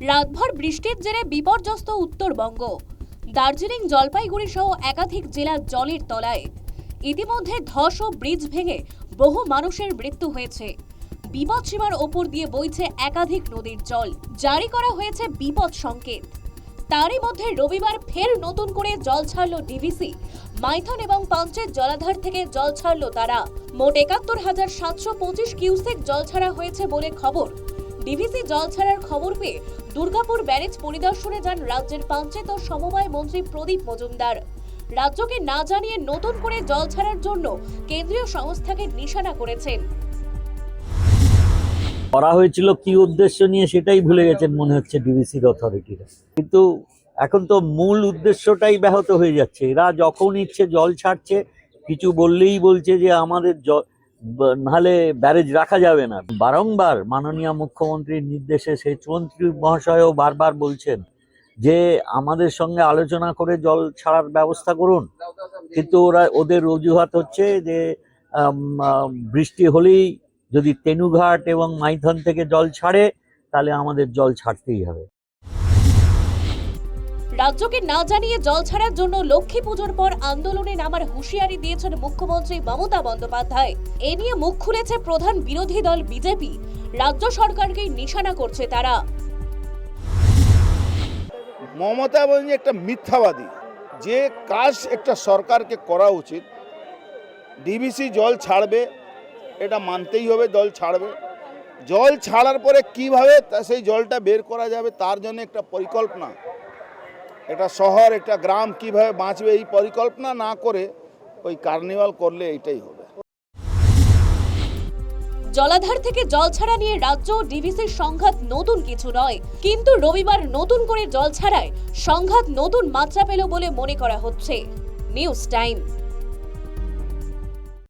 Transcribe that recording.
রাতভর বৃষ্টির জেরে বিপর্যস্ত উত্তরবঙ্গ। দার্জিলিং জলপাইগুড়ি সহ একাধিক জেলা জলের তলায়। ইতিমধ্যে ধস ও ব্রিজ ভেঙে বহু মানুষের মৃত্যু হয়েছে। বিপদসীমার ওপর দিয়ে বইছে একাধিক নদীর জল। জারি করা হয়েছে বিপদ সংকেত। তারই মধ্যে রবিবার ফের নতুন করে জল ছাড়ল ডিভিসি। মাইথন এবং পাঞ্চের জলাধার থেকে জল ছাড়ল তারা। মোট একাত্তর হাজার সাতশো পঁচিশ কিউসেক জল ছাড়া হয়েছে বলে খবর। ডিভিসি জল ছাড়ার খবর পেয়ে দুর্গাপুর ব্যারেজ পরিদর্শনে যান রাজ্যের পাঞ্চেত ও সমবায় মন্ত্রী প্রদীপ মজুমদার। রাজ্যকে না জানিয়ে নতুন করে জল ছাড়ার জন্য কেন্দ্রীয় সংস্থাকে নিশানা করেছেন। করা হয়েছিল কি উদ্দেশ্য নিয়ে সেটাই ভুলে গেছেন মনে হচ্ছে ডিভিসির অথরিটিরা। কিন্তু এখন তো মূল উদ্দেশ্যটাই ব্যাহত হয়ে যাচ্ছে। এরা যখন ইচ্ছে জল ছাড়ছে, কিছু বললেই বলছে যে আমাদের জ- ব- নাহলে ব্যারেজ রাখা যাবে না। বারংবার মাননীয় মুখ্যমন্ত্রীর নির্দেশে সেই মন্ত্রী মহাশয়ও বারবার বলছেন যে আমাদের সঙ্গে আলোচনা করে জল ছাড়ার ব্যবস্থা করুন। কিন্তু ওরা, ওদের অজুহাত হচ্ছে যে বৃষ্টি হলেই যদি তেনুঘাট এবং মাইথন থেকে জল ছাড়ে, তাহলে আমাদের জল ছাড়তেই হবে। রাজ্যকে না জানিয়ে জল ছাড়ার জন্য লক্ষ্মী পুজোর পর আন্দোলনে নামার হুঁশিয়ারি দিয়েছেন মুখ্যমন্ত্রী মমতা বন্দ্যোপাধ্যায়। এ নিয়ে মুখ খুলেছে প্রধান বিরোধী দল বিজেপি। রাজ্য সরকারকে নিশানা করছে তারা। মমতা ব্যানার্জি একটা মিথ্যাবাদী। যে কাজ একটা সরকারকে করা উচিত, ডিবিসি জল ছাড়বে, এটা মানতেই হবে জল ছাড়বে। জল ছাড়ার পরে কীভাবে সেই জলটা বের করা যাবে তার জন্য একটা পরিকল্পনা। একটা শহর একটা গ্রাম কীভাবে বাঁচবে এই পরিকল্পনা না করে ওই কার্নিভাল করলে এটাই হবে। জলাধার থেকে জল ছাড়া নিয়ে রাজ্য ডিভিসির সংঘাত নতুন কিছু নয়। কিন্তু রবিবার নতুন করে জল ছাড়ায় সংঘাত নতুন মাত্রা পেল বলে মনে করা হচ্ছে। News time.